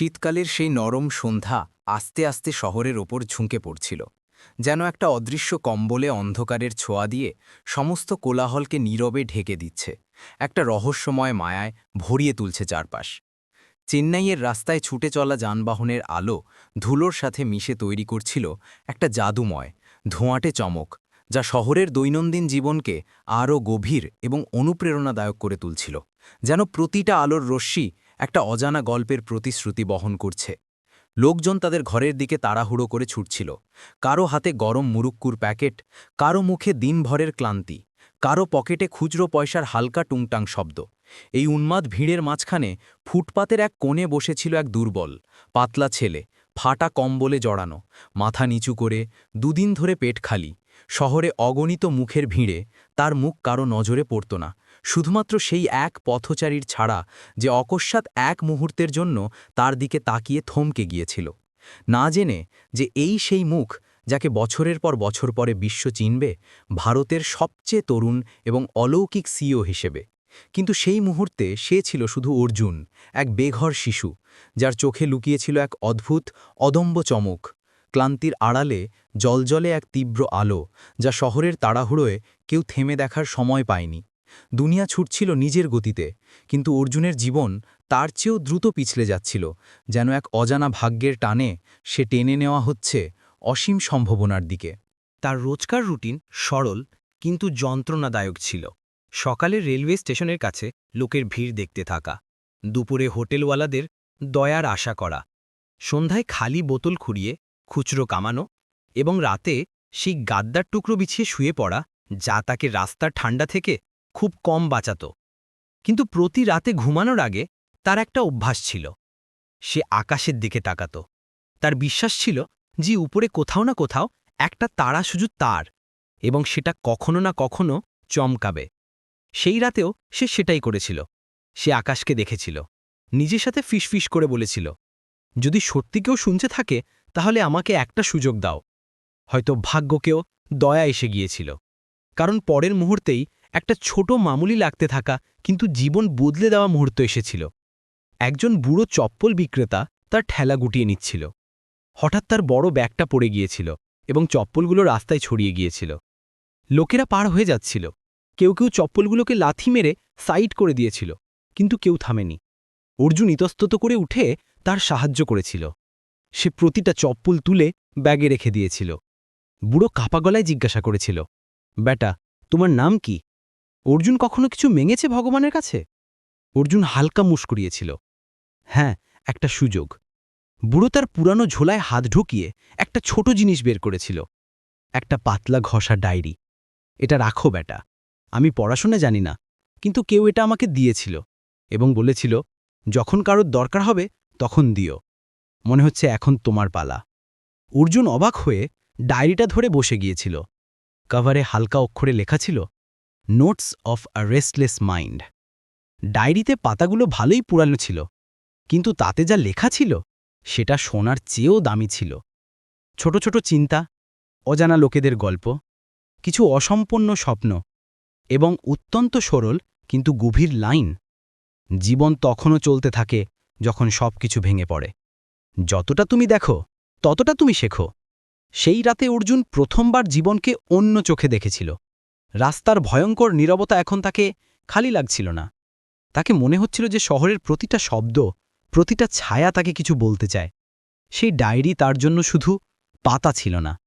শীতকালের সেই নরম সন্ধ্যা আস্তে আস্তে শহরের ওপর ঝুঁকে পড়ছিল, যেন একটা অদৃশ্য কম্বলে অন্ধকারের ছোঁয়া দিয়ে সমস্ত কোলাহলকে নীরবে ঢেকে দিচ্ছে, একটা রহস্যময় মায়ায় ভরিয়ে তুলছে চারপাশ। চেন্নাইয়ের রাস্তায় ছুটে চলা যানবাহনের আলো ধুলোর সাথে মিশে তৈরি করছিল একটা জাদুময়, ধোঁয়াটে চমক, যা শহরের দৈনন্দিন জীবনকে আরও গভীর এবং অনুপ্রেরণাদায়ক করে তুলছিল, যেন প্রতিটা আলোর রশ্মি একটা অজানা গল্পের প্রতিশ্রুতি বহন করছে। লোকজন তাদের ঘরের দিকে তাড়াহুড়ো করে ছুটছিল। কারও হাতে গরম মুরুক্কুর প্যাকেট, কারও মুখে দিনভরের ক্লান্তি, কারও পকেটে খুচরো পয়সার হালকা টুংটাং শব্দ। এই উন্মাদ ভিড়ের মাঝখানে ফুটপাতের এক কোণে বসেছিল এক দুর্বল, পাতলা ছেলে, ফাটা কম্বলে জড়ানো, মাথা নিচু করে দুদিন ধরে পেট খালি, শহরে অগণিত মুখের ভিড়ে তার মুখ কারও নজরে পড়ত না শুধুমাত্র সেই এক পথচারীর ছাড়া যে অকস্মাৎ এক মুহূর্তের জন্য তার দিকে তাকিয়ে থমকে গিয়েছিল। না জেনে যে এই সেই মুখ যাকে বছরের পর বছর পরে বিশ্ব চিনবে, ভারতের সবচেয়ে তরুণ এবং অলৌকিক সিও হিসেবে। কিন্তু সেই মুহূর্তে সে ছিল শুধু অর্জুন, এক বেঘর শিশু, যার চোখে লুকিয়েছিল এক অদ্ভুত অদম্ব চমক। ক্লান্তির আড়ালে জলজলে এক তীব্র আলো, যা শহরের তাড়াহুড়োয় কেউ থেমে দেখার সময় পায়নি। দুনিয়া ছুটছিল নিজের গতিতে, কিন্তু অর্জুনের জীবন তার চেয়েও দ্রুত পিছলে যাচ্ছিল, যেন এক অজানা ভাগ্যের টানে সে টেনে নেওয়া হচ্ছে অসীম সম্ভাবনার দিকে। তার রোজকার রুটিন সরল, কিন্তু যন্ত্রণাদায়ক ছিল। সকালে রেলওয়ে স্টেশনের কাছে লোকের ভিড় দেখতে থাকা, দুপুরে হোটেলওয়ালাদের দয়ার আশা করা, সন্ধ্যায় খালি বোতল খুঁড়িয়ে খুচরো কামানো এবং রাতে সেই গাদ্দার টুকরো বিছিয়ে শুয়ে পড়া, যা তাকে রাস্তার ঠান্ডা থেকে খুব কম বাঁচাত। কিন্তু প্রতি রাতে ঘুমানোর আগে তার একটা অভ্যাস ছিল। সে আকাশের দিকে তাকাত। তার বিশ্বাস ছিল যে উপরে কোথাও না কোথাও একটা তারা শুধু তার এবং সেটা কখনো না কখনো চমকাবে। সেই রাতেও সে সেটাই করেছিল। সে আকাশকে দেখেছিল। নিজের সাথে ফিসফিস করে বলেছিল, যদি সত্যি কেউ শুনছে থাকে, তাহলে আমাকে একটা সুযোগ দাও। হয়তো ভাগ্যকেও দয়া এসে গিয়েছিল। কারণ পরের মুহূর্তেই একটা ছোট মামুলি লাগতে থাকা, কিন্তু জীবন বদলে দেওয়া মুহূর্ত এসেছিল। একজন বুড়ো চপ্পল বিক্রেতা তার ঠেলা গুটিয়ে নিচ্ছিল। হঠাৎ তার বড় ব্যাগটা পড়ে গিয়েছিল এবং চপ্পলগুলো রাস্তায় ছড়িয়ে গিয়েছিল। লোকেরা পার হয়ে যাচ্ছিল। কেউ কেউ চপ্পলগুলোকে লাথি মেরে সাইড করে দিয়েছিল, কিন্তু কেউ থামেনি। অর্জুন ইতস্তত করে উঠে তার সাহায্য করেছিল। সে প্রতিটা চপ্পল তুলে ব্যাগে রেখে দিয়েছিল। বুড়ো কাপা গলায় জিজ্ঞাসা করেছিল, বেটা, তোমার নাম কি? অর্জুন কখনো কিছু মেঙেছে ভগবানের কাছে? অর্জুন হালকা মুস্কুরিয়েছিল। হ্যাঁ একটা সুযোগ। বুড়ো তার পুরানো ঝোলায় হাত ঢুকিয়ে একটা ছোট জিনিস বের করেছিল। একটা পাতলা ঘষা ডায়েরি। এটা রাখো বেটা আমি পড়াশোনা জানি না, কিন্তু কেউ এটা আমাকে দিয়েছিল এবং বলেছিল, যখন কারোর দরকার হবে, তখন দিও। মনে হচ্ছে এখন তোমার পালা। অর্জুন অবাক হয়ে ডায়েরিটা ধরে বসে গিয়েছিল। কভারে হালকা অক্ষরে লেখা ছিল notes of a restless mind ডায়েরিতে পাতাগুলো ভালোই পুরানো ছিল, কিন্তু তাতে যা লেখা ছিল, সেটা সোনার চেয়েও দামি ছিল। ছোট ছোট চিন্তা, অজানা লোকেদের গল্প, কিছু অসম্পন্ন স্বপ্ন এবং অত্যন্ত সরল কিন্তু গভীর লাইন। জীবন তখনও চলতে থাকে যখন সব কিছু ভেঙে পড়ে। যতটা তুমি দেখো, ততটা তুমি শেখো। সেই রাতে অর্জুন প্রথমবার জীবনকে অন্য চোখে দেখেছিল। রাস্তার ভয়ঙ্কর নীরবতা এখন তাকে খালি লাগছিল না। তাকে মনে হচ্ছিল যে শহরের প্রতিটা শব্দ, প্রতিটা ছায়া তাকে কিছু বলতে চায়। সেই ডায়েরি তার জন্য শুধু পাতা ছিল না।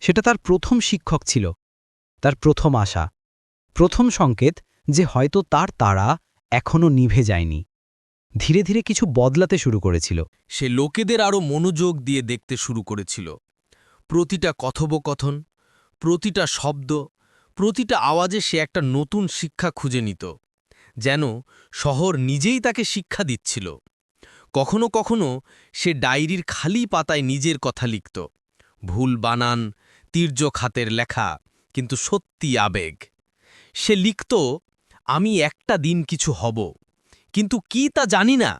সেটা তার প্রথম শিক্ষক ছিল। তার প্রথম আশা। প্রথম সংকেত যে হয়তো তার তারা এখনও নিভে যায়নি। ধীরে ধীরে কিছু বদলাতে শুরু করেছিল। সে লোকেদের আরও মনোযোগ দিয়ে দেখতে শুরু করেছিল। প্রতিটা কথোপকথন, প্রতিটা শব্দ প্রতিটা আওয়াজে সে একটা নতুন শিক্ষা খুঁজে নিত, যেন শহর নিজেই তাকে শিক্ষা দিচ্ছিল। কখনো কখনো সে ডায়েরির খালি পাতায় নিজের কথা লিখত, ভুল বানান তীর্য খাতের লেখা, কিন্তু সত্যি আবেগ। সে লিখত, আমি একটা দিন কিছু হব, কিন্তু কি তা জানি না,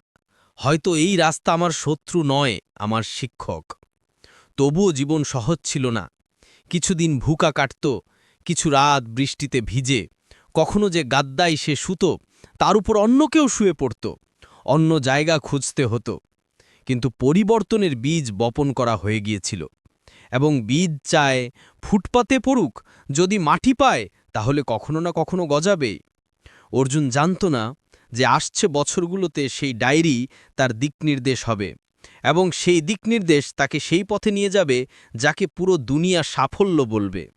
হয়তো এই রাস্তা আমার শত্রু নয়, আমার শিক্ষক। তবুও জীবন সহজ ছিল না, কিছুদিন ভুকা কাটত কিছু রাত বৃষ্টিতে ভিজে, কখনো যে গাদ্দায় সে শুতো, তার উপর অন্য কেউ শুয়ে পড়ত, অন্য জায়গা খুঁজতে হতো। কিন্তু পরিবর্তনের বীজ বপন করা হয়ে গিয়েছিল এবং বীজ চায় ফুটপাতে পড়ুক, যদি মাটি পায়, তাহলে কখনো না কখনো গজাবে। অর্জুন জানত না যে আসছে বছরগুলোতে সেই ডায়েরি তার দিকনির্দেশ হবে এবং সেই দিকনির্দেশ তাকে সেই পথে নিয়ে যাবে, যাকে পুরো দুনিয়া সাফল্য বলবে।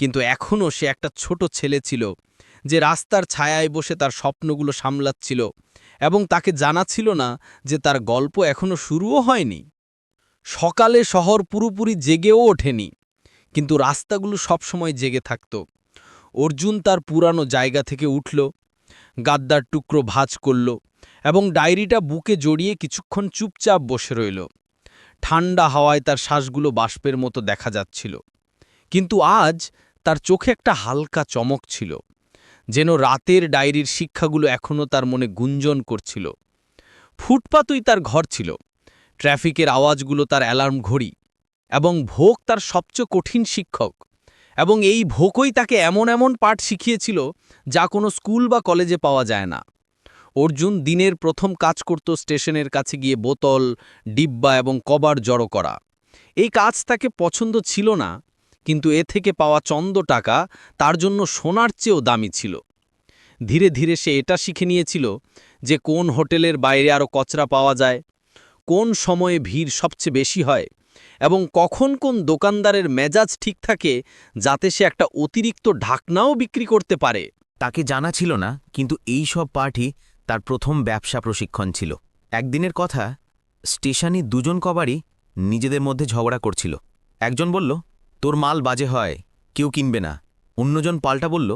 কিন্তু এখনও সে একটা ছোট ছেলে ছিল, যে রাস্তার ছায়ায় বসে তার স্বপ্নগুলো সামলাচ্ছিল এবং তাকে জানা ছিল না যে তার গল্প এখনও শুরুও হয়নি। সকালে শহর পুরোপুরি জেগেও ওঠেনি, কিন্তু রাস্তাগুলো সবসময় জেগে থাকত। অর্জুন তার পুরানো জায়গা থেকে উঠল, গাদ্দার টুকরো ভাঁজ করল এবং ডায়েরিটা বুকে জড়িয়ে কিছুক্ষণ চুপচাপ বসে রইল। ঠান্ডা হাওয়ায় তার শ্বাসগুলো বাষ্পের মতো দেখা যাচ্ছিল। কিন্তু আজ তার চোখে একটা হালকা চমক ছিল, যেন রাতের ডায়েরির শিক্ষাগুলো এখনও তার মনে গুঞ্জন করছিল। ফুটপাতই তার ঘর ছিল, ট্রাফিকের আওয়াজগুলো তার অ্যালার্ম ঘড়ি, এবং ভোগ তার সবচেয়ে কঠিন শিক্ষক, এবং এই ভোকই তাকে এমন এমন পাঠ শিখিয়েছিল, যা কোনো স্কুল বা কলেজে পাওয়া যায় না। অর্জুন দিনের প্রথম কাজ করত স্টেশনের কাছে গিয়ে বোতল, ডিব্বা এবং কবার জড়ো করা। এই কাজ তাকে পছন্দ ছিল না কিন্তু এ থেকে পাওয়া চন্দ টাকা তার জন্য সোনার চেয়েও দামি ছিল। ধীরে ধীরে সে এটা শিখে নিয়েছিল যে কোন হোটেলের বাইরে আরও কচরা পাওয়া যায়, কোন সময়ে ভিড় সবচেয়ে বেশি হয় এবং কখন কোন দোকানদারের মেজাজ ঠিক থাকে যাতে সে একটা অতিরিক্ত ঢাকনাও বিক্রি করতে পারে। তাকে জানা ছিল না, কিন্তু এই সব পার্টি তার প্রথম ব্যবসা প্রশিক্ষণ ছিল। একদিনের কথা, স্টেশনে দুজন কবারই নিজেদের মধ্যে ঝগড়া করছিল। একজন বলল তোর মাল বাজে হয়, কেউ কিনবে না। অন্যজন পাল্টা বলল,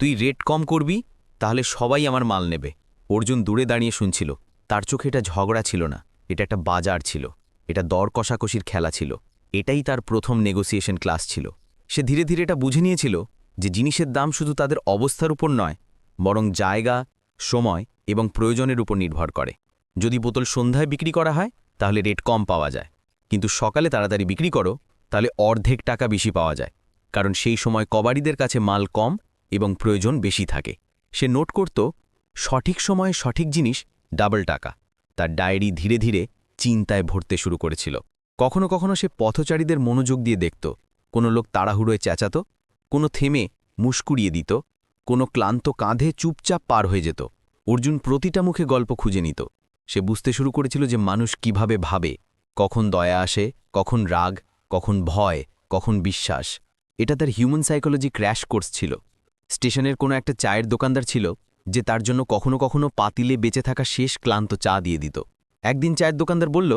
তুই রেট কম করবি, তাহলে সবাই আমার মাল নেবে। অর্জুন দূরে দাঁড়িয়ে শুনছিল, তার চোখে এটা ঝগড়া ছিল না, এটা একটা বাজার ছিল, এটা দর কষাকষির খেলা ছিল, এটাই তার প্রথম নেগোসিয়েশন ক্লাস ছিল। সে ধীরে ধীরে এটা বুঝে নিয়েছিল যে জিনিসের দাম শুধু তাদের অবস্থার উপর নয়, বরং জায়গা, সময় এবং প্রয়োজনের উপর নির্ভর করে। যদি বোতল সন্ধ্যায় বিক্রি করা হয়, তাহলে রেট কম পাওয়া যায়। কিন্তু সকালে তাড়াতাড়ি বিক্রি করো তাহলে অর্ধেক টাকা বেশি পাওয়া যায়, কারণ সেই সময় কবাডিদের কাছে মাল কম এবং প্রয়োজন বেশি থাকে। সে নোট করত, সঠিক সময়ে সঠিক জিনিস ডাবল টাকা, তার ডায়েরি ধীরে ধীরে চিন্তায় ভরতে শুরু করেছিল। কখনো কখনো সে পথচারীদের মনোযোগ দিয়ে দেখত, কোনো লোক তাড়াহুড়োয় চেঁচাত, কোনো থেমে মুস্কুড়িয়ে দিত, কোনো ক্লান্ত কাঁধে চুপচাপ পার হয়ে যেত। অর্জুন প্রতিটা মুখে গল্প খুঁজে নিত। সে বুঝতে শুরু করেছিল যে মানুষ কীভাবে ভাবে, কখন দয়া আসে, কখন রাগ কখন ভয়, কখন বিশ্বাস। এটা তার হিউম্যান সাইকোলজি ক্র্যাশ কোর্স ছিল। স্টেশনের কোনো একটা চায়ের দোকানদার ছিল, যে তার জন্য কখনো কখনো পাতিলে বেঁচে থাকা শেষ ক্লান্ত চা দিয়ে দিত। একদিন চায়ের দোকানদার বলল,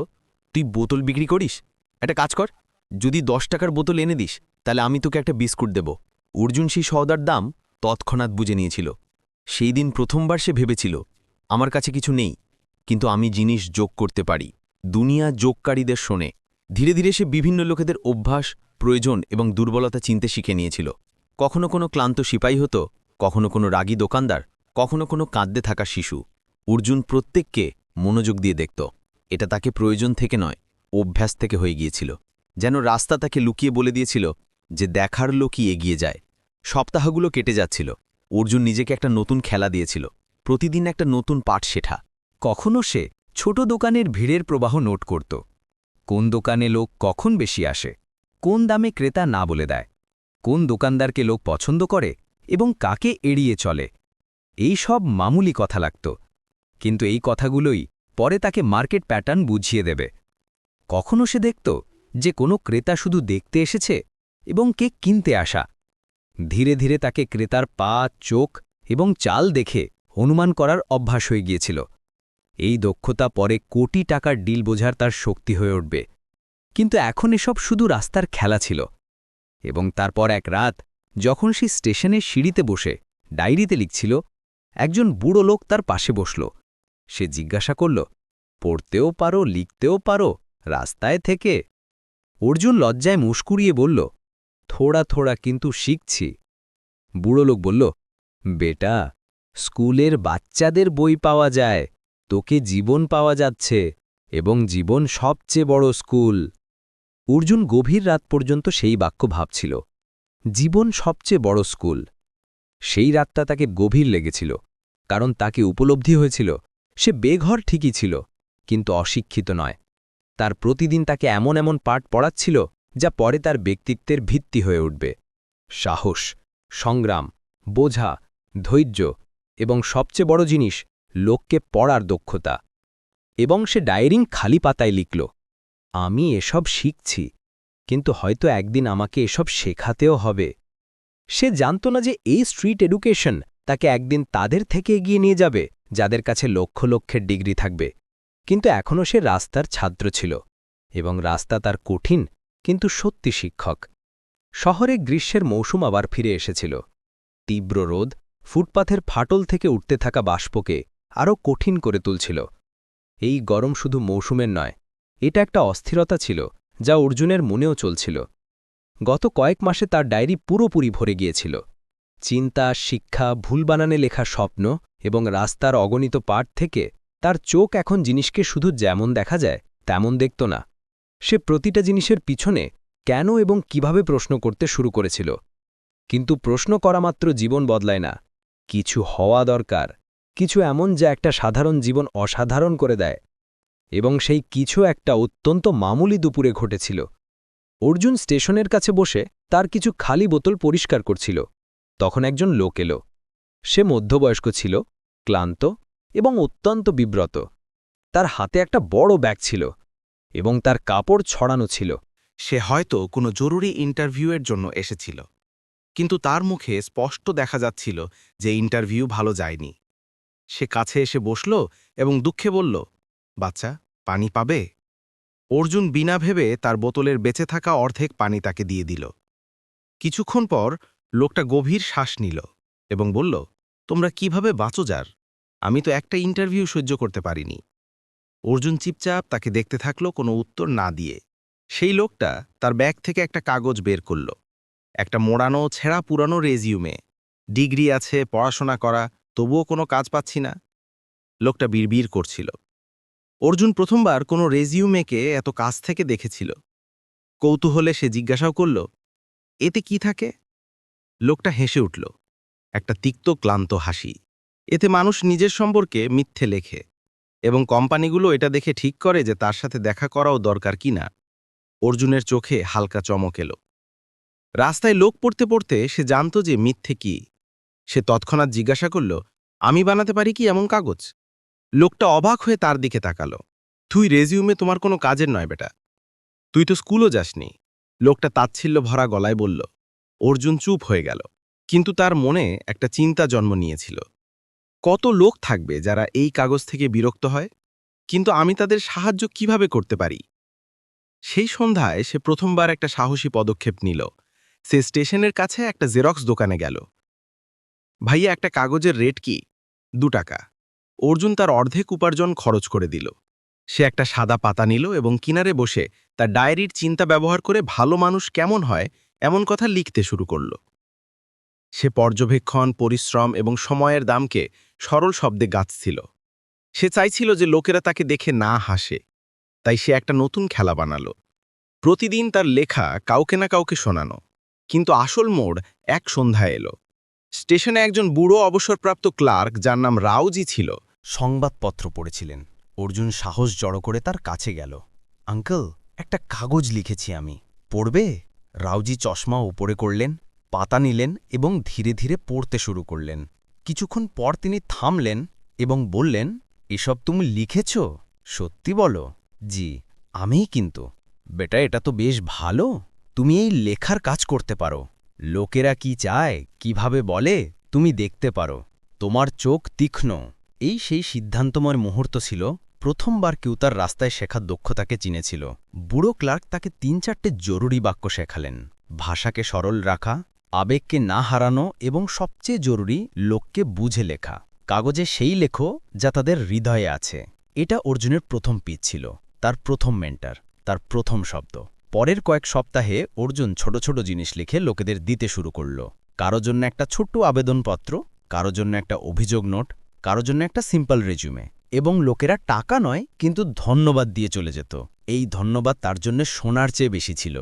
তুই বোতল বিক্রি করিস? একটা কাজ কর, যদি দশ টাকার বোতল এনে দিস, তাহলে আমি তোকে একটা বিস্কুট দেব। অর্জুন সেই সওদার দাম তৎক্ষণাৎ বুঝে নিয়েছিল। সেই দিন প্রথমবার সে ভেবেছিল, আমার কাছে কিছু নেই, কিন্তু আমি জিনিস যোগ করতে পারি। দুনিয়া যোগকারীদের শোনে। ধীরে ধীরে সে বিভিন্ন লোকেদের অভ্যাস, প্রয়োজন এবং দুর্বলতা চিনতে শিখে নিয়েছিল। কখনো কোনো ক্লান্ত সিপাই হতো, কখনো কোনো রাগী দোকানদার, কখনো কোনো কাঁদতে থাকা শিশু। অর্জুন প্রত্যেককে মনোযোগ দিয়ে দেখত। এটা তাকে প্রয়োজন থেকে নয়, অভ্যাস থেকে হয়ে গিয়েছিল। যেন রাস্তা তাকে লুকিয়ে বলে দিয়েছিল যে দেখার লোকই এগিয়ে যায়। সপ্তাহগুলো কেটে যাচ্ছিল। অর্জুন নিজেকে একটা নতুন খেলা দিয়েছিল। প্রতিদিন একটা নতুন পাঠ শেঠা কখনো সে ছোট দোকানের ভিড়ের প্রবাহ নোট করত। কোন দোকানে লোক কখন বেশি আসে, কোন দামে ক্রেতা না বলে দেয়, কোন দোকানদারকে লোক পছন্দ করে এবং কাকে এড়িয়ে চলে। এই সব মামুলি কথা লাগত, কিন্তু এই কথাগুলোই পরে তাকে মার্কেট প্যাটার্ন বুঝিয়ে দেবে। কখনো সে দেখত যে কোনো ক্রেতা শুধু দেখতে এসেছে এবং কে কিনতে আসা। ধীরে ধীরে তাকে ক্রেতার পা, চোখ এবং চাল দেখে অনুমান করার অভ্যাস হয়ে গিয়েছিল। এই দক্ষতা পরে কোটি টাকার ডিল বোঝার তার শক্তি হয়ে উঠবে। কিন্তু এখন এসব শুধু রাস্তার খেলা ছিল। এবং তারপর এক রাত, যখন সে স্টেশনের সিঁড়িতে বসে ডায়েরিতে লিখছিল, একজন বুড়ো লোক তার পাশে বসল। সে জিজ্ঞাসা করল, পড়তেও পারো, লিখতেও পারো, রাস্তায় থেকে? অর্জুন লজ্জায় মুস্কুরিয়ে বলল, থোড়া থোড়া কিন্তু শিখছি। বুড়ো লোক বলল, বেটা, স্কুলের বাচ্চাদের বই পাওয়া যায়। তোকে জীবন পাওয়া যাচ্ছে এবং জীবন সবচেয়ে বড় স্কুল। অর্জুন গভীর রাত পর্যন্ত সেই বাক্য ভাবছিল। জীবন সবচেয়ে বড় স্কুল। সেই রাতটা তাকে গভীর লেগেছিল, কারণ তাকে উপলব্ধি হয়েছিল, সে বেঘর ঠিকই ছিল, কিন্তু অশিক্ষিত নয়। তার প্রতিদিন তাকে এমন এমন পাঠ পড়াচ্ছিল, যা পরে তার ব্যক্তিত্বের ভিত্তি হয়ে উঠবে। সাহস, সংগ্রাম, বোঝা, ধৈর্য এবং সবচেয়ে বড় জিনিস লোককে পড়ার দক্ষতা। এবং সে ডায়েরিং খালি পাতায় লিখল, আমি এসব শিখছি, কিন্তু হয়তো একদিন আমাকে এসব শেখাতেও হবে। সে জানত না যে এই স্ট্রিট এডুকেশন তাকে একদিন তাদের থেকে এগিয়ে নিয়ে যাবে, যাদের কাছে লক্ষ লক্ষের ডিগ্রি থাকবে। কিন্তু এখনও সে রাস্তার ছাত্র ছিল, এবং রাস্তা তার কঠিন, কিন্তু সত্যি শিক্ষক। শহরে গ্রীষ্মের মৌসুম আবার ফিরে এসেছিল। তীব্র রোদ, ফুটপাথের ফাটল থেকে উঠতে থাকা বাষ্পকে আরও কঠিন করে তুলছিল। এই গরম শুধু মৌসুমের নয়, এটা একটা অস্থিরতা ছিল, যা অর্জুনের মনেও চলছিল। গত কয়েক মাসে তার ডায়েরি পুরোপুরি ভরে গিয়েছিল। চিন্তা, শিক্ষা, ভুল বানানে লেখা স্বপ্ন এবং রাস্তার অগণিত পাঠ থেকে তার চোখ এখন জিনিসকে শুধু যেমন দেখা যায়, তেমন দেখত না। সে প্রতিটা জিনিসের পিছনে কেন এবং কীভাবে প্রশ্ন করতে শুরু করেছিল। কিন্তু প্রশ্ন করা মাত্র জীবন বদলায় না, কিছু হওয়া দরকার। কিছু এমন যা একটা সাধারণ জীবন অসাধারণ করে দেয়, এবং সেই কিছু একটা অত্যন্ত মামুলি দুপুরে ঘটেছিল। অর্জুন স্টেশনের কাছে বসে তার কিছু খালি বোতল পরিষ্কার করছিল। তখন একজন লোক এলো। সে মধ্যবয়স্ক ছিল, ক্লান্ত এবং অত্যন্ত বিব্রত। তার হাতে একটা বড় ব্যাগ ছিল এবং তার কাপড় ছড়ানো ছিল। সে হয়তো কোনো জরুরি ইন্টারভিউয়ের জন্য এসেছিল, কিন্তু তার মুখে স্পষ্ট দেখা যাচ্ছিল যে ইন্টারভিউ ভালো যায়নি। সে কাছে এসে বসল এবং দুঃখে বলল, বাচ্চা, পানি পাবে? অর্জুন বিনা ভেবে তার বোতলের বেঁচে থাকা অর্ধেক পানি তাকে দিয়ে দিল। কিছুক্ষণ পর লোকটা গভীর শ্বাস নিল এবং বলল, তোমরা কীভাবে বাঁচো যার? আমি তো একটা ইন্টারভিউ সহ্য করতে পারিনি। অর্জুন চিপচাপ তাকে দেখতে থাকল, কোনো উত্তর না দিয়ে। সেই লোকটা তার ব্যাগ থেকে একটা কাগজ বের করল। একটা মোড়ানো, ছেঁড়া, পুরানো রেজিউমে। ডিগ্রি আছে, পড়াশোনা করা তবুও কোনো কাজ পাচ্ছি না। লোকটা বিড়বিড় করছিল। অর্জুন প্রথমবার কোনো রেজিউমেকে এত কাছ থেকে দেখেছিল। কৌতূহলে সে জিজ্ঞাসাও করল, এতে কি থাকে? লোকটা হেসে উঠল, একটা তিক্ত ক্লান্ত হাসি। এতে মানুষ নিজের সম্পর্কে মিথ্যে লেখে এবং কোম্পানিগুলো এটা দেখে ঠিক করে যে তার সাথে দেখা করাও দরকার কি না। অর্জুনের চোখে হালকা চমক এলো। রাস্তায় লোক পড়তে পড়তে সে জানত যে মিথ্যে কি। সে তৎক্ষণাৎ জিজ্ঞাসা করল, আমি বানাতে পারি কি এমন কাগজ? লোকটা অবাক হয়ে তার দিকে তাকালো। তুই রেজিউমে তোমার কোনো কাজের নয় বেটা। তুই তো স্কুলও যাসনি। লোকটা তাচ্ছিল্য ভরা গলায় বলল, অর্জুন চুপ হয়ে গেল, কিন্তু তার মনে একটা চিন্তা জন্ম নিয়েছিল। কত লোক থাকবে যারা এই কাগজ থেকে বিরক্ত হয়? কিন্তু আমি তাদের সাহায্য কীভাবে করতে পারি? সেই সন্ধ্যায় সে প্রথমবার একটা সাহসী পদক্ষেপ নিল। সে স্টেশনের কাছে একটা জেরক্স দোকানে গেল। ভাইয়া, একটা কাগজের রেট কি? দু টাকা। অর্জুন তার অর্ধেক উপার্জন খরচ করে দিল। সে একটা সাদা পাতা নিল এবং কিনারে বসে তার ডায়েরির চিন্তা ব্যবহার করে ভালো মানুষ কেমন হয় এমন কথা লিখতে শুরু করল। সে পর্যবেক্ষণ, পরিশ্রম এবং সময়ের দামকে সরল শব্দে গাচ্ছিল সে চাইছিল যে লোকেরা তাকে দেখে না হাসে। তাই সে একটা নতুন খেলা বানালো। প্রতিদিন তার লেখা কাউকে না কাউকে শোনানো। কিন্তু আসল মোড় এক সন্ধ্যায় এলো। স্টেশনে একজন বুড়ো অবসরপ্রাপ্ত ক্লার্ক, যার নাম রাউজি ছিল, সংবাদপত্র পড়েছিলেন। অর্জুন সাহস জড়ো করে তার কাছে গেল। আঙ্কেল, একটা কাগজ লিখেছি আমি। পড়বে? রাউজি চশমা ওপরে করলেন, পাতা নিলেন এবং ধীরে ধীরে পড়তে শুরু করলেন। কিছুক্ষণ পর তিনি থামলেন এবং বললেন, এসব তুমি লিখেছ? সত্যি বলো? জি, আমিই কিন্তু। বেটা, এটা তো বেশ ভালো। তুমি এই লেখার কাজ করতে পারো। লোকেরা কি চায়, কীভাবে বলে, তুমি দেখতে পারো। তোমার চোখ তীক্ষ্ণ। এই সেই সিদ্ধান্তময় মুহূর্ত ছিল, প্রথমবার কেউ তার রাস্তায় শেখার দক্ষতাকে চিনেছিল। বুড়ো ক্লার্ক তাকে তিন চারটে জরুরি বাক্য শেখালেন। ভাষাকে সরল রাখা, আবেগকে না হারানো এবং সবচেয়ে জরুরি, লোককে বুঝে লেখা। কাগজে সেই লেখো যা তাদের হৃদয়ে আছে। এটা অর্জুনের প্রথম পিচ ছিল, তার প্রথম মেন্টার, তার প্রথম শব্দ। পরের কয়েক সপ্তাহে অর্জুন ছোট ছোট জিনিস লিখে লোকেদের দিতে শুরু করল। কারও জন্য একটা ছোট্ট আবেদনপত্র, কারও জন্য একটা অভিযোগ নোট, কারও জন্য একটা সিম্পল রেজুমে এবং লোকেরা টাকা নয়, কিন্তু ধন্যবাদ দিয়ে চলে যেত। এই ধন্যবাদ তার জন্য সোনার চেয়ে বেশি ছিল।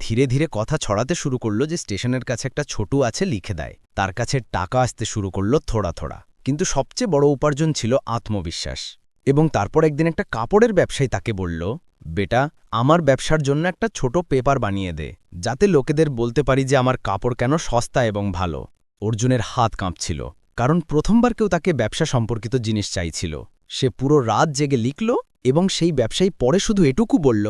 ধীরে ধীরে কথা ছড়াতে শুরু করল যে স্টেশনের কাছে একটা ছোটু আছে লিখে দেয়। তার কাছে টাকা আসতে শুরু করল থোড়া থোড়া। কিন্তু সবচেয়ে বড় উপার্জন ছিল আত্মবিশ্বাস এবং তারপর একদিন একটা কাপড়ের ব্যবসায়ী তাকে বলল বেটা, আমার ব্যবসার জন্য একটা ছোট পেপার বানিয়ে দে, যাতে লোকেদের বলতে পারি যে আমার কাপড় কেন সস্তা এবং ভালো। অর্জুনের হাত কাঁপছিল, কারণ প্রথমবার কেউ তাকে ব্যবসা সম্পর্কিত জিনিস চাইছিল। সে পুরো রাত জেগে লিখল এবং সেই ব্যবসায়ী পরে শুধু এটুকু বলল,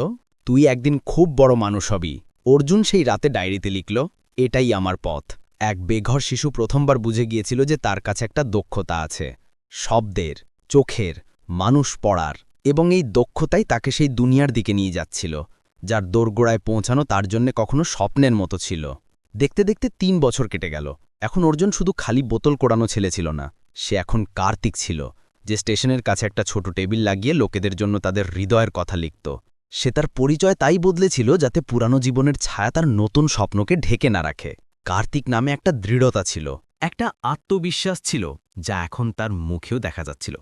তুই একদিন খুব বড় মানুষ হবি। অর্জুন সেই রাতে ডায়েরিতে লিখল, এটাই আমার পথ। এক বেঘর শিশু প্রথমবার বুঝে গিয়েছিল যে তার কাছে একটা দক্ষতা আছে। শব্দের, চোখের, মানুষ পড়ার। এবং এই দক্ষতাই তাকে সেই দুনিয়ার দিকে নিয়ে যাচ্ছিল, যার দোরগোড়ায় পৌঁছানো তার জন্য কখনো স্বপ্নের মতো ছিল। দেখতে দেখতে তিন বছর কেটে গেল। এখন অর্জুন শুধু খালি বোতল কোড়ানো ছেলে ছিল না, সে এখন কার্তিক ছিল, যে স্টেশনের কাছে একটা ছোট টেবিল লাগিয়ে লোকেদের জন্য তাদের হৃদয়ের কথা লিখত। সে তার পরিচয় তাই বদলেছিল যাতে পুরানো জীবনের ছায়া তার নতুন স্বপ্নকে ঢেকে না রাখে। কার্তিক নামে একটা দৃঢ়তা ছিল, একটা আত্মবিশ্বাস ছিল, যা এখন তার মুখেও দেখা যাচ্ছিল।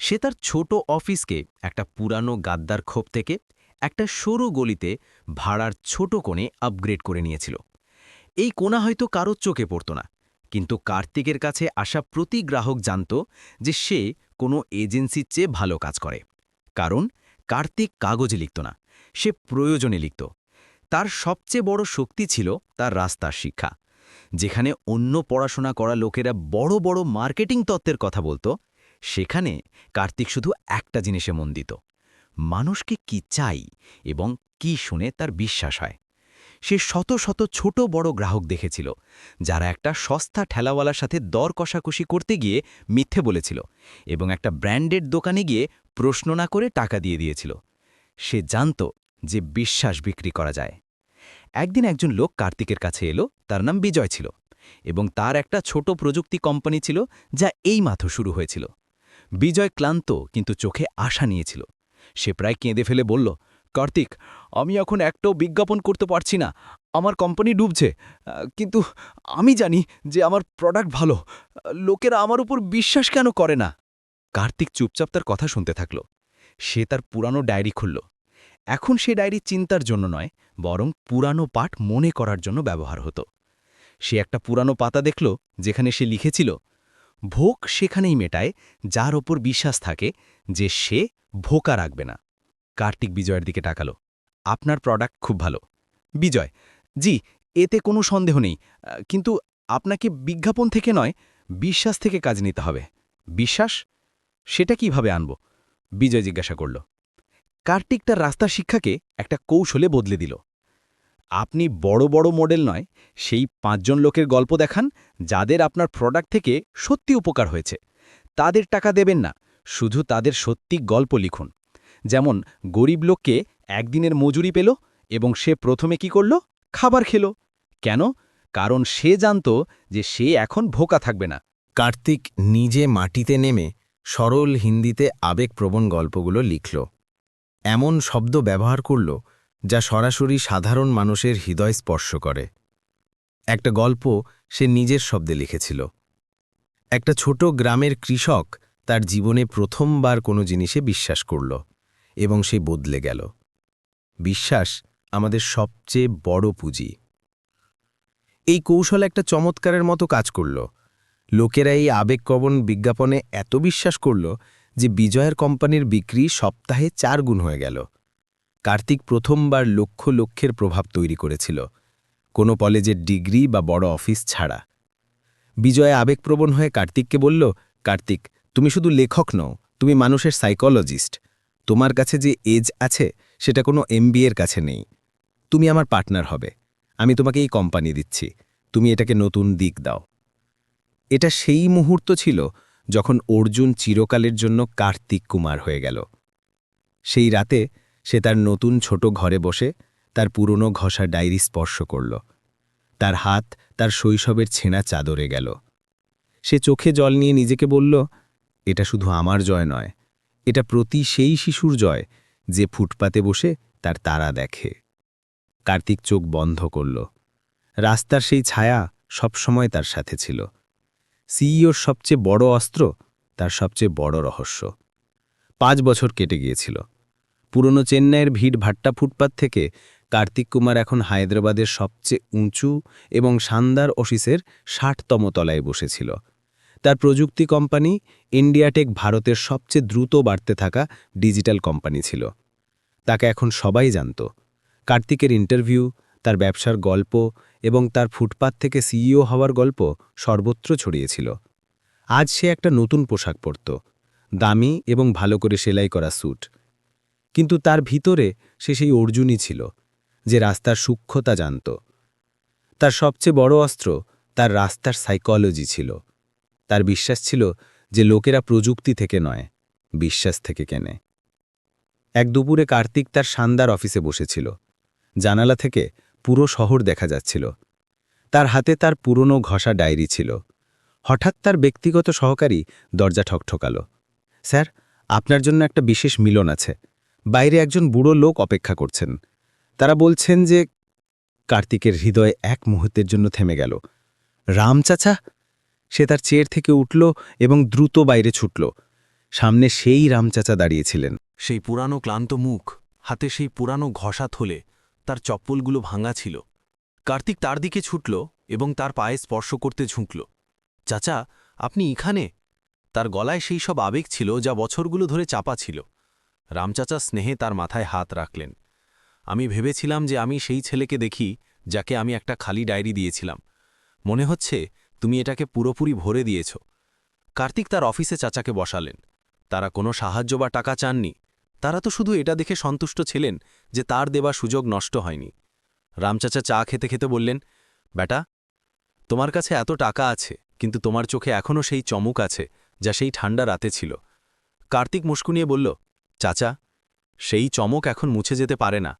সে তার ছোট অফিসকে একটা পুরানো গাদ্দার ক্ষোভ থেকে একটা সরু গলিতে ভাড়ার ছোট কোণে আপগ্রেড করে নিয়েছিল। এই কোণা হয়তো কারও চোখে পড়ত না, কিন্তু কার্তিকের কাছে আসা প্রতি গ্রাহক জানত যে সে কোনো এজেন্সির চেয়ে ভালো কাজ করে। কারণ কার্তিক কাগজে লিখত না, সে প্রয়োজনে লিখত। তার সবচেয়ে বড় শক্তি ছিল তার রাস্তার শিক্ষা, যেখানে অন্য পড়াশোনা করা লোকেরা বড় বড় মার্কেটিং তত্ত্বের কথা বলতো সেখানে কার্তিক শুধু একটা জিনিসে মন দিত, মানুষকে কি চাই এবং কি শুনে তার বিশ্বাস হয়। সে শত শত ছোট বড় গ্রাহক দেখেছিল, যারা একটা সস্তা ঠেলাওয়ালার সাথে দর কষাকষি করতে গিয়ে মিথ্যে বলেছিল এবং একটা ব্র্যান্ডেড দোকানে গিয়ে প্রশ্ন না করে টাকা দিয়ে দিয়েছিল। সে জানত যে বিশ্বাস বিক্রি করা যায়। একদিন একজন লোক কার্তিকের কাছে এলো, তার নাম বিজয় ছিল এবং তার একটা ছোট প্রযুক্তি কোম্পানি ছিল যা এই মাত্র শুরু হয়েছিল। বিজয় ক্লান্ত কিন্তু চোখে আশা নিয়েছিল। সে প্রায় কেঁদে ফেলে বলল, কার্তিক, আমি এখন একটাও বিজ্ঞাপন করতে পারছি না। আমার কোম্পানি ডুবছে। কিন্তু আমি জানি যে আমার প্রোডাক্ট ভালো। লোকেরা আমার উপর বিশ্বাস কেন করে না? কার্তিক চুপচাপ তার কথা শুনতে থাকল। সে তার পুরানো ডায়েরি খুলল। এখন সে ডায়েরি চিন্তার জন্য নয়, বরং পুরানো পাঠ মনে করার জন্য ব্যবহার হতো। সে একটা পুরানো পাতা দেখল, যেখানে সে লিখেছিল ভোগ সেখানেই মেটায়, যার ওপর বিশ্বাস থাকে যে সে ভোকা রাখবে না। কার্তিক বিজয়ের দিকে তাকালো। আপনার প্রোডাক্ট খুব ভালো। বিজয়, জি, এতে কোনো সন্দেহ নেই, কিন্তু আপনাকে বিজ্ঞাপন থেকে নয়, বিশ্বাস থেকে কাজ নিতে হবে। বিশ্বাস? সেটা কীভাবে আনব? বিজয় জিজ্ঞাসা করল। কার্তিক তার রাস্তা শিক্ষাকে একটা কৌশলে বদলে দিল। আপনি বড় বড় মডেল নয়, সেই পাঁচজন লোকের গল্প দেখান, যাদের আপনার প্রোডাক্ট থেকে সত্যি উপকার হয়েছে। তাদের টাকা দেবেন না, শুধু তাদের সত্যি গল্প লিখুন। যেমন, গরিব লোককে একদিনের মজুরি পেল এবং সে প্রথমে কি করল? খাবার খেল। কেন? কারণ সে জানত যে সে এখন ভোকা থাকবে না। কার্তিক নিজে মাটিতে নেমে সরল হিন্দিতে আবেগপ্রবণ গল্পগুলো লিখল। এমন শব্দ ব্যবহার করল যা সরাসরি সাধারণ মানুষের হৃদয় স্পর্শ করে। একটা গল্প সে নিজের শব্দে লিখেছিল। একটা ছোট গ্রামের কৃষক তার জীবনে প্রথমবার কোনো জিনিসে বিশ্বাস করল এবং সে বদলে গেল। বিশ্বাস আমাদের সবচেয়ে বড় পুঁজি। এই কৌশল একটা চমৎকারের মতো কাজ করল। লোকেরা এই আবেগকবন বিজ্ঞাপনে এত বিশ্বাস করল যে বিজয়ের কোম্পানির বিক্রি সপ্তাহে চার গুণ হয়ে গেল। কার্তিক প্রথমবার লক্ষ লক্ষের প্রভাব তৈরি করেছিল। কোনো কলেজের ডিগ্রি বা বড় অফিস ছাড়া। বিজয় আবেগপ্রবণ হয়ে কার্তিককে বলল, কার্তিক, তুমি শুধু লেখক নও, তুমি মানুষের সাইকোলজিস্ট। তোমার কাছে যে এজ আছে, সেটা কোনো এমবিএর কাছে নেই। তুমি আমার পার্টনার হবে। আমি তোমাকে এই কোম্পানি দিচ্ছি। তুমি এটাকে নতুন দিক দাও। এটা সেই মুহূর্ত ছিল যখন অর্জুন চিরকালের জন্য কার্তিক কুমার হয়ে গেল। সেই রাতে সে তার নতুন ছোট ঘরে বসে তার পুরনো ঘষা ডায়েরি স্পর্শ করল। তার হাত তার শৈশবের ছেঁড়া চাদরে গেল। সে চোখে জল নিয়ে নিজেকে বলল, এটা শুধু আমার জয় নয়, এটা প্রতি সেই শিশুর জয় যে ফুটপাতে বসে তার তারা দেখে। কার্তিক চোখ বন্ধ করল। রাস্তার সেই ছায়া সবসময় তার সাথে ছিল। সিইওর সবচেয়ে বড় অস্ত্র তার সবচেয়ে বড় রহস্য। পাঁচ বছর কেটে গিয়েছিল। পুরনো চেন্নাইয়ের ভিড় ভাট্টা ফুটপাত থেকে কার্তিক কুমার এখন হায়দ্রাবাদের সবচেয়ে উঁচু এবং শানদার অফিসের ষাটতম তলায় বসেছিল। তার প্রযুক্তি কোম্পানি ইন্ডিয়াটেক ভারতের সবচেয়ে দ্রুত বাড়তে থাকা ডিজিটাল কোম্পানি ছিল। তাকে এখন সবাই জানত। কার্তিকের ইন্টারভিউ, তার ব্যবসার গল্প এবং তার ফুটপাত থেকে সিইও হওয়ার গল্প সর্বত্র ছড়িয়েছিল। আজ সে একটা নতুন পোশাক পরত। দামি এবং ভালো করে সেলাই করা স্যুট। কিন্তু তার ভিতরে সে সেই অর্জুনই ছিল, যে রাস্তার সূক্ষ্মতা জানত। তার সবচেয়ে বড় অস্ত্র তার রাস্তার সাইকোলজি ছিল। তার বিশ্বাস ছিল যে লোকেরা প্রযুক্তি থেকে নয়, বিশ্বাস থেকে কেনে। এক দুপুরে কার্তিক তার শানদার অফিসে বসেছিল। জানালা থেকে পুরো শহর দেখা যাচ্ছিল। তার হাতে তার পুরনো ঘষা ডায়েরি ছিল। হঠাৎ তার ব্যক্তিগত সহকারী দরজা ঠকঠকাল। স্যার, আপনার জন্য একটা বিশেষ মিলন আছে। বাইরে একজন বুড়ো লোক অপেক্ষা করছেন। তারা বলছেন যে, কার্তিকের হৃদয়ে এক মুহূর্তের জন্য থেমে গেল। রাম চাচা? সে তার চেয়ার থেকে উঠল এবং দ্রুত বাইরে ছুটল। সামনে সেই রামচাচা দাঁড়িয়েছিলেন। সেই পুরানো ক্লান্ত মুখ, হাতে সেই পুরানো ঘষা থলে, তার চপ্পলগুলো ভাঙা ছিল। কার্তিক তার দিকে ছুটল এবং তার পায়ে স্পর্শ করতে ঝুঁকল। চাচা, আপনি এখানে? তার গলায় সেই সব আবেগ ছিল যা বছরগুলো ধরে চাপা ছিল। রামচাচা স্নেহে তার মাথায় হাত রাখলেন। আমি ভেবেছিলাম যে আমি সেই ছেলেকে দেখি, যাকে আমি একটা খালি ডায়েরি দিয়েছিলাম। মনে হচ্ছে তুমি এটাকে পুরোপুরি ভরে দিয়েছ। কার্তিক তার অফিসে চাচাকে বসালেন। তারা কোনো সাহায্য বা টাকা চাননি। তারা তো শুধু এটা দেখে সন্তুষ্ট ছিলেন যে তার দেবা সুযোগ নষ্ট হয়নি। রামচাচা চা খেতে খেতে বললেন বেটা তোমার কাছে এত টাকা আছে, কিন্তু তোমার চোখে এখনও সেই চমক আছে, যা সেই ঠান্ডা রাতে ছিল। কার্তিক মুস্কুনিয়ে বলল চাচা, সেই চমক এখন মুছে যেতে পারে না,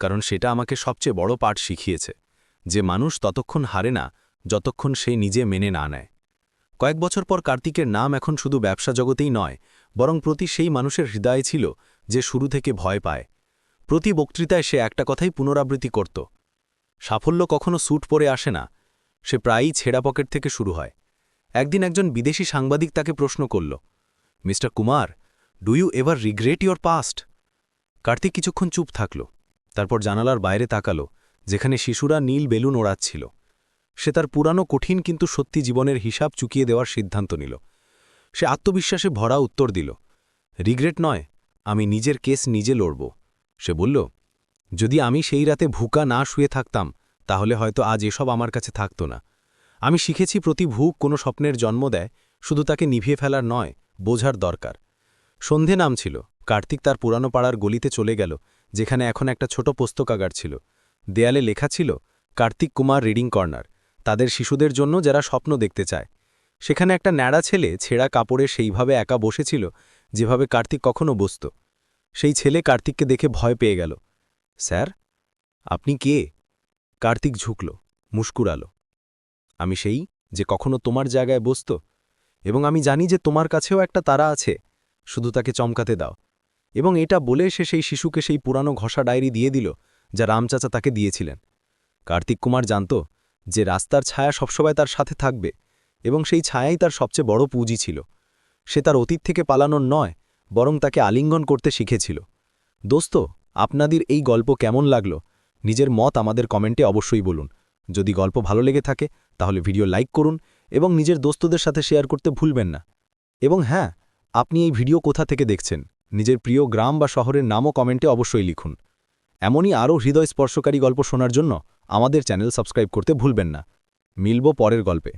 কারণ সেটা আমাকে সবচেয়ে বড় পাঠ শিখিয়েছে, যে মানুষ ততক্ষণ হারে না, যতক্ষণ সে নিজে মেনে না নেয়। কয়েক বছর পর কার্তিকের নাম এখন শুধু ব্যবসা জগতেই নয়, বরং প্রতি সেই মানুষের হৃদয়ে ছিল যে শুরু থেকে ভয় পায়। প্রতি বক্তৃতায় সে একটা কথাই পুনরাবৃত্তি করত। সাফল্য কখনো স্যুট পরে আসে না, সে প্রায়ই ছেঁড়া পকেট থেকে শুরু হয়। একদিন একজন বিদেশি সাংবাদিক তাকে প্রশ্ন করল, mister Kumar do you ever regret your past Kartik কিছুক্ষণ চুপ থাকল, তারপর জানালার বাইরে তাকালো, যেখানে শিশুরা নীল বেলুন ওড়াচ্ছিল। সে তার পুরানো কঠিন কিন্তু সত্যি জীবনের হিসাব চুকিয়ে দেওয়ার সিদ্ধান্ত নিল। সে আত্মবিশ্বাসে ভরা উত্তর দিল, রিগ্রেট নয়, আমি নিজের কেস নিজে লড়ব। সে বলল, যদি আমি সেই রাতে ভুকা না শুয়ে থাকতাম, তাহলে হয়তো আজ এসব আমার কাছে থাকত না। আমি শিখেছি প্রতি ভুক কোনো স্বপ্নের জন্ম দেয়, শুধু তাকে নিভিয়ে ফেলার নয়, বোঝার দরকার। সন্ধে নাম ছিল কার্তিক তার পুরানো পাড়ার গলিতে চলে গেল, যেখানে এখন একটা ছোট পুস্তকাগার ছিল। দেয়ালে লেখা ছিল, কার্তিক কুমার রিডিং কর্নার, তাদের শিশুদের জন্য যারা স্বপ্ন দেখতে চায়। সেখানে একটা ন্যাড়া ছেলে ছেঁড়া কাপড়ে সেইভাবে একা বসেছিল, যেভাবে কার্তিক কখনো বসত। সেই ছেলে কার্তিককে দেখে ভয় পেয়ে গেল। স্যার, আপনি কে? কার্তিক ঝুঁকল, মুস্কুরালো। আমি সেই যে কখনো তোমার জায়গায় বসত, এবং আমি জানি যে তোমার কাছেও একটা তারা আছে। শুধু তাকে চমকাতে দাও। এবং এটা বলে সে সেই শিশুকে সেই পুরানো ঘষা ডায়েরি দিয়ে দিল, যা রামচাচা তাকে দিয়েছিলেন। কার্তিক কুমার জানত যে রাস্তার ছায়া সবসময় তার সাথে থাকবে, এবং সেই ছায়াই তার সবচেয়ে বড় পুঁজি ছিল। সে তার অতীত থেকে পালানোর নয়, বরং তাকে আলিঙ্গন করতে শিখেছিল। দোস্ত, আপনাদের এই গল্প কেমন লাগল? নিজের মত আমাদের কমেন্টে অবশ্যই বলুন। যদি গল্প ভালো লেগে থাকে, তাহলে ভিডিও লাইক করুন এবং নিজের দোস্তদের সাথে শেয়ার করতে ভুলবেন না। এবং হ্যাঁ আপনি এই ভিডিও কোথা থেকে দেখছেন? নিজের প্রিয় গ্রাম বা শহরের নামও কমেন্টে অবশ্যই লিখুন। এমনই আরও হৃদয় স্পর্শকারী গল্প শোনার জন্য আমাদের চ্যানেল সাবস্ক্রাইব করতে ভুলবেন না। মিলব পরের গল্পে।